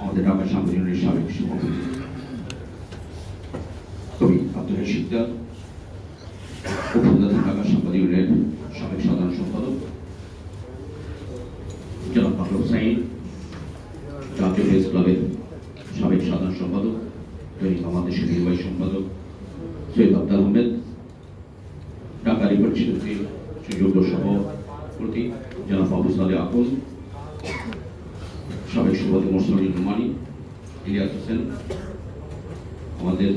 আমাদের ঢাকা সাংগঠনিক সাবেক সভাপতি কবি আব্দুল শিকদার উপপ্রধান ঢাকা সাবেক সাধারণ সম্পাদক। জনাব মাকলুব সাইন জাতীয় প্রেস ক্লাবের সাবেক সাধারণ সম্পাদক। দৈনিক বাংলাদেশের নির্বাহী সম্পাদক সৈয়দ আব্দাল আহমেদ। ঢাকা রিপোর্ট শিল্পীর সুযোগ্য সভাপতি জনাব আবু সালে আকুল। সাবেক সভাপতি মোসলিন রুমানি ইলিয়াস হোসেন, আমাদের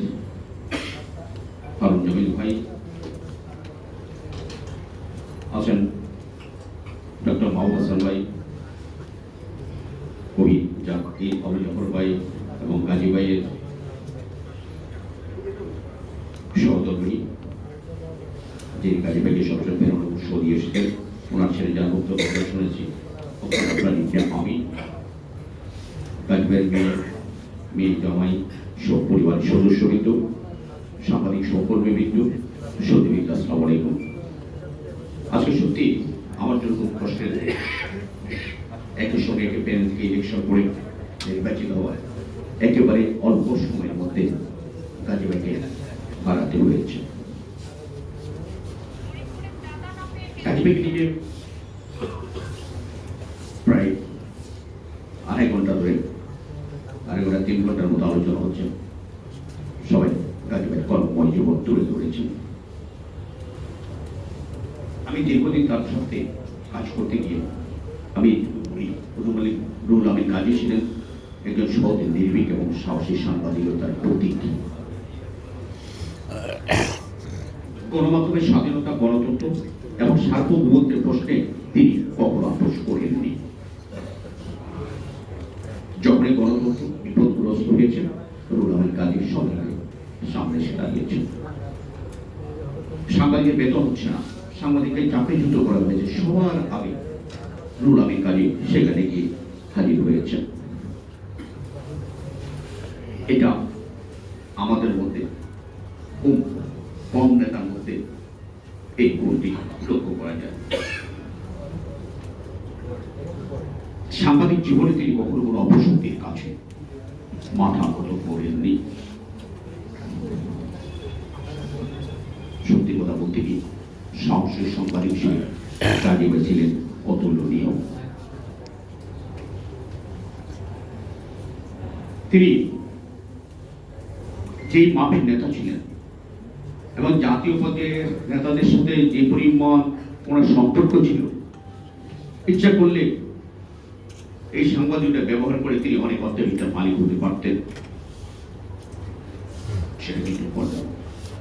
হারুন জামিল ভাই, আছেন ডক্টর মাহবুব হাসান ভাই, কবি জাকি আবু জাফর ভাই এবং গাজী ভাইয়ের সহধর্মী যিনি গাজী ভাইকে সবসময় প্রেরণা উৎস দিয়ে এসেছেন, ওনার ছেলে যা বক্তব্য শুনেছি। আপনার আমি। ভাইয়ের মেয়ে মেয়ে জামাই সব পরিবারের সদস্যবৃন্দ সাংবাদিক সহকর্মীবৃন্দ সত্যিবিদ আসসালামু আলাইকুম আজকে সত্যি আমার জন্য খুব কষ্টের একই সঙ্গে একটি প্যানেল থেকে ইলেকশন করে নির্বাচিত হওয়ায় একেবারে অল্প সময়ের মধ্যে গাজীবাইকে হারাতে হয়েছে। প্রায় আড়াই ঘণ্টা ধরে আড়াই ঘণ্টা তিন ঘণ্টার হচ্ছে সবাই গাজীবাই কর্মময় জীবন তুলে ধরেছেন। আমি দীর্ঘদিন তার সাথে কাজ করতে গিয়ে আমি বলি প্রথম আলী রুল আমি কাজী ছিলেন, একজন সহজ নির্ভীক এবং সাহসী সাংবাদিকতার প্রতীক। গণমাধ্যমের স্বাধীনতা, গণতন্ত্র এবং সার্বভৌমত্বের প্রশ্নে তিনি কখনো আপোষ করেননি। যখনই গণতন্ত্র বিপদগ্রস্ত হয়েছে আমিন কাজীর সরকার সামনে এসে দাঁড়িয়েছেন সাংবাদিকের বেতন হচ্ছে না। সাংবাদিককে চাকরি যুক্ত করা হয়েছে। সবার আগে রুল আমিন কাজী সেখানে গিয়ে হাজির হয়েছে। এটা আমাদের মধ্যে খুব কম নেতার মধ্যে এই গুণটি লক্ষ্য করা যায়। সাংবাদিক জীবনে তিনি কখনো কোনো অপশক্তির কাছে মাথা করেননি সত্যি কথা বলতে কি, সাহসের সাংবাদিক হিসেবে কাজী ছিলেন অতুলনীয়। তিনি যেই মাপের নেতা ছিলেন এবং জাতীয় পর্যায়ের নেতাদের সাথে যে পরিমাণ ওনার সম্পর্ক ছিল, ইচ্ছা করলে এই সাংবাদিকটা ব্যবহার করে তিনি অনেক অত্যাধিকটা মালিক হতে পারতেন। সেটা কিন্তু করলেন